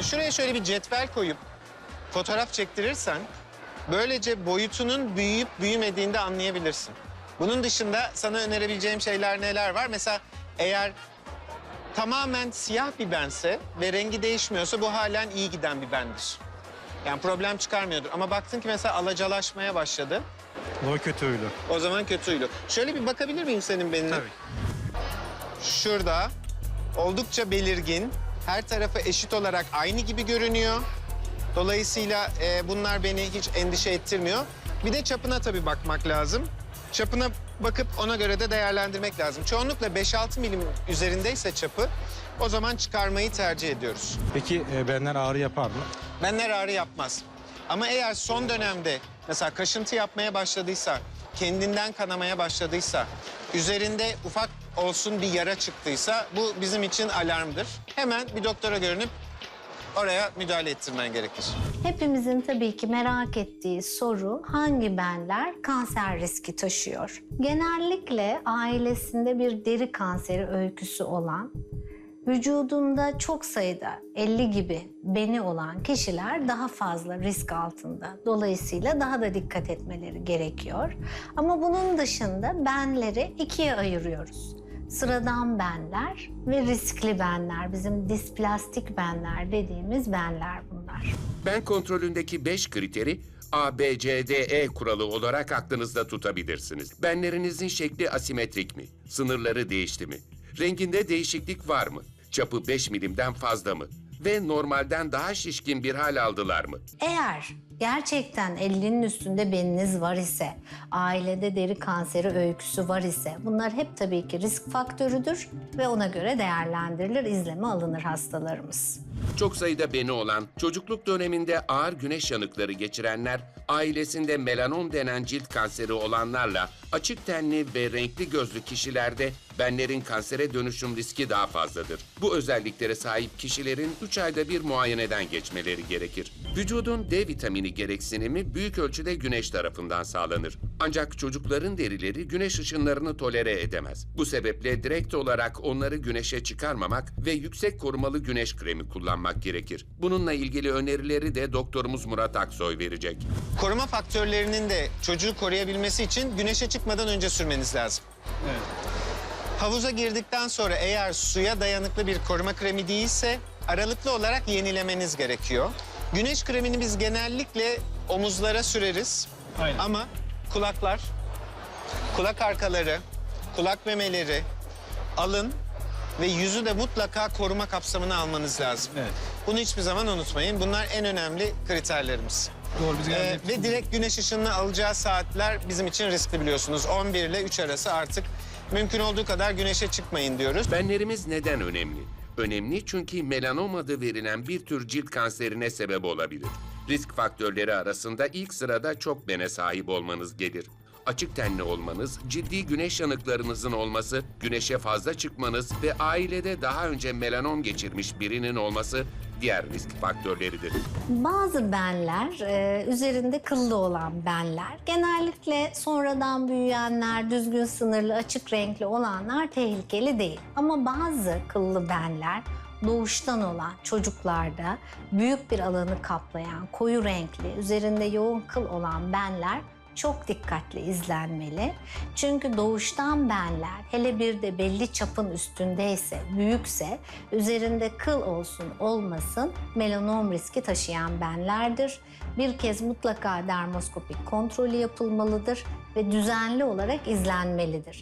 yapabilirsin. Şuraya şöyle bir cetvel koyup fotoğraf çektirirsen böylece boyutunun büyüyüp büyümediğini de anlayabilirsin. Bunun dışında sana önerebileceğim şeyler neler var? Mesela eğer tamamen siyah bir bense ve rengi değişmiyorsa bu halen iyi giden bir bendir. Yani problem çıkarmıyordur. Ama baktın ki mesela alacalaşmaya başladı. O kötü huylu. O zaman kötü huylu. Şöyle bir bakabilir miyim senin benimle? Tabii. Şurada oldukça belirgin. Her tarafı eşit olarak aynı gibi görünüyor. Dolayısıyla e, bunlar beni hiç endişe ettirmiyor. Bir de çapına tabii bakmak lazım. Çapına bakıp ona göre de değerlendirmek lazım. Çoğunlukla 5-6 milim üzerindeyse çapı o zaman çıkarmayı tercih ediyoruz. Peki e, benler ağrı yapar mı? Benler ağrı yapmaz. Ama eğer son dönemde mesela kaşıntı yapmaya başladıysa, kendinden kanamaya başladıysa, üzerinde ufak olsun bir yara çıktıysa bu bizim için alarmdır. Hemen bir doktora görünüp oraya müdahale ettirmen gerekir. Hepimizin tabii ki merak ettiği soru hangi benler kanser riski taşıyor? Genellikle ailesinde bir deri kanseri öyküsü olan, vücudunda çok sayıda 50 gibi beni olan kişiler daha fazla risk altında. Dolayısıyla daha da dikkat etmeleri gerekiyor. Ama bunun dışında benleri ikiye ayırıyoruz. Sıradan benler ve riskli benler, bizim displastik benler dediğimiz benler bunlar. Ben kontrolündeki 5 kriteri A, B, C, D, E kuralı olarak aklınızda tutabilirsiniz. Benlerinizin şekli asimetrik mi? Sınırları değişti mi? Renginde değişiklik var mı? Çapı 5 milimden fazla mı? Ve normalden daha şişkin bir hal aldılar mı? Eğer gerçekten 50'nin üstünde beniniz var ise, ailede deri kanseri öyküsü var ise bunlar hep tabii ki risk faktörüdür ve ona göre değerlendirilir, izleme alınır hastalarımız. Çok sayıda beni olan, çocukluk döneminde ağır güneş yanıkları geçirenler, ailesinde melanom denen cilt kanseri olanlarla açık tenli ve renkli gözlü kişilerde benlerin kansere dönüşüm riski daha fazladır. Bu özelliklere sahip kişilerin 3 ayda bir muayeneden geçmeleri gerekir. Vücudun D vitamini gereksinimi büyük ölçüde güneş tarafından sağlanır. Ancak çocukların derileri güneş ışınlarını tolere edemez. Bu sebeple direkt olarak onları güneşe çıkarmamak ve yüksek korumalı güneş kremi kullanmak gerekir. Bununla ilgili önerileri de doktorumuz Murat Aksoy verecek. Koruma faktörlerinin de çocuğu koruyabilmesi için güneşe çıkmadan önce sürmeniz lazım. Havuza girdikten sonra eğer suya dayanıklı bir koruma kremi değilse aralıklı olarak yenilemeniz gerekiyor. Güneş kremini biz genellikle omuzlara süreriz. Aynen. Ama kulaklar, kulak arkaları, kulak memeleri, alın ve yüzü de mutlaka koruma kapsamına almanız lazım. Evet. Bunu hiçbir zaman unutmayın. Bunlar en önemli kriterlerimiz. Doğru biz Ee, ve direkt güneş ışınını alacağı saatler bizim için riskli biliyorsunuz. 11 ile 3 arası artık mümkün olduğu kadar güneşe çıkmayın diyoruz. Benlerimiz neden önemli? Önemli çünkü melanom adı verilen bir tür cilt kanserine sebep olabilir. Risk faktörleri arasında ilk sırada çok bene sahip olmanız gelir. Açık tenli olmanız, ciddi güneş yanıklarınızın olması, güneşe fazla çıkmanız ve ailede daha önce melanom geçirmiş birinin olması diğer risk faktörleridir. Bazı benler, e, üzerinde kıllı olan benler, genellikle sonradan büyüyenler, düzgün sınırlı, açık renkli olanlar tehlikeli değil. Ama bazı kıllı benler doğuştan olan çocuklarda büyük bir alanı kaplayan, koyu renkli, üzerinde yoğun kıl olan benler çok dikkatli izlenmeli. Çünkü doğuştan benler hele bir de belli çapın üstündeyse, büyükse, üzerinde kıl olsun olmasın melanom riski taşıyan benlerdir. Bir kez mutlaka dermoskopik kontrolü yapılmalıdır ve düzenli olarak izlenmelidir.